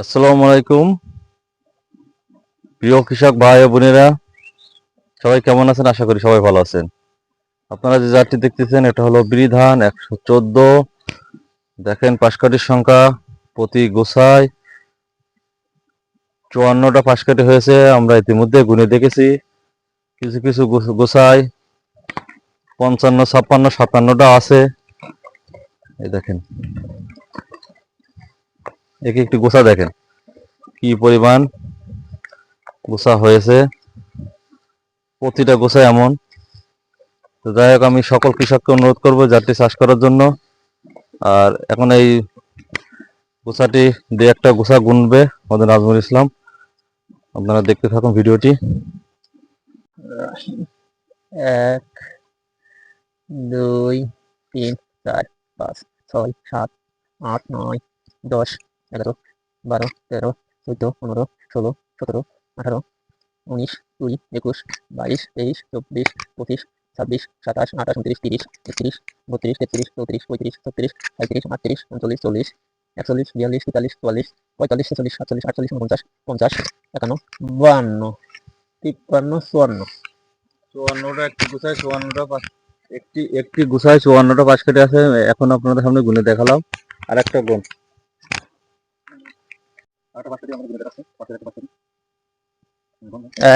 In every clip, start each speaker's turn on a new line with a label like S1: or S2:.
S1: আসসালামু আলাইকুম প্রিয় কৃষক ভাই বোনেরা সবাই কেমন আছেন আশা করি সবাই ভালো আছেন আপনারা যে জাতটি দেখতেছেন এটা হলো বিধান একশো চোদ্দ দেখেন পাশকাঠির সংখ্যা প্রতি গোসায় চুয়ান্নটা পাশকাঠি হয়েছে আমরা ইতিমধ্যে গুনে দেখেছি কিছু কিছু গোসায় পঞ্চান্ন ছাপ্পান্ন সাতান্নটা আছে এই দেখেন একে একটি গোসা দেখেন কি পরিমাণ গোসা হয়েছে প্রতিটা গোসা এমন তো যাই হোক আমি সকল কৃষককে অনুরোধ করব জাতি চাষ করার জন্য আর এখন এই গোসাটি দু একটা গোসা গুনবে আমাদের নাজমুল ইসলাম আপনারা দেখতে থাকুন ভিডিওটি
S2: এক দুই তিন চার পাঁচ ছয় সাত আট নয় দশ এগারো বারো তেরো চোদ্দো পনেরো ষোলো সতেরো আঠারো উনিশ কুড়ি একুশ বাইশ তেইশ চব্বিশ পঁচিশ ছাব্বিশ সাতাশ আঠাশ উনত্রিশ তিরিশ একত্রিশ বত্রিশ তেত্রিশ চৌত্রিশ পঁয়ত্রিশ ছত্রিশ সাঁত্রিশ আটত্রিশ উনচল্লিশ চল্লিশ একচল্লিশ বিয়াল্লিশ তেতাল্লিশ চুয়াল্লিশ পঁয়তাল্লিশ ছেচল্লিশ সাতচল্লিশ আটচল্লিশ উনপঞ্চাশ পঞ্চাশ একান্ন বাহান্ন তিপ্পান্ন চুয়ান্ন
S1: চুয়ান্নটা একটি গুছায় চুয়ান্নটা পাঁচ একটি একটি গুছায় চুয়ান্নটা পাঁচ কেটে আছে এখন আপনাদের সামনে গুনে দেখালাম আর একটা গুণ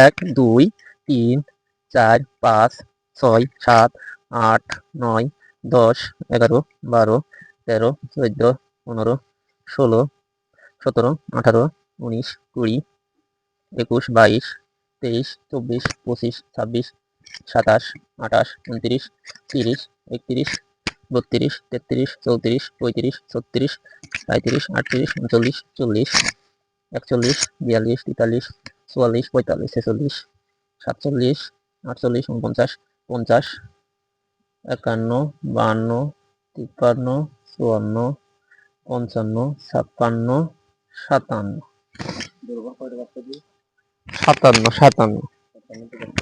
S2: এক দুই তিন চার পাঁচ ছয় সাত আট নয় দশ এগারো বারো তেরো চোদ্দ পনেরো ষোলো সতেরো আঠারো উনিশ কুড়ি একুশ বাইশ তেইশ চব্বিশ পঁচিশ ছাব্বিশ সাতাশ আঠাশ উনত্রিশ তিরিশ একত্রিশ বত্রিশ তেত্রিশ চৌত্রিশ পঁয়ত্রিশ ছত্রিশ সাঁত্রিশ আটত্রিশ উনচল্লিশ চল্লিশ একচল্লিশ বিয়াল্লিশ তেতাল্লিশ চুয়াল্লিশ পঁয়তাল্লিশ ছেচল্লিশ সাতচল্লিশ আটচল্লিশ উনপঞ্চাশ পঞ্চাশ একান্ন বাহান্ন তিপ্পান্ন চুয়ান্ন পঞ্চান্ন ছাপ্পান্ন সাতান্ন সাতান্ন সাতান্ন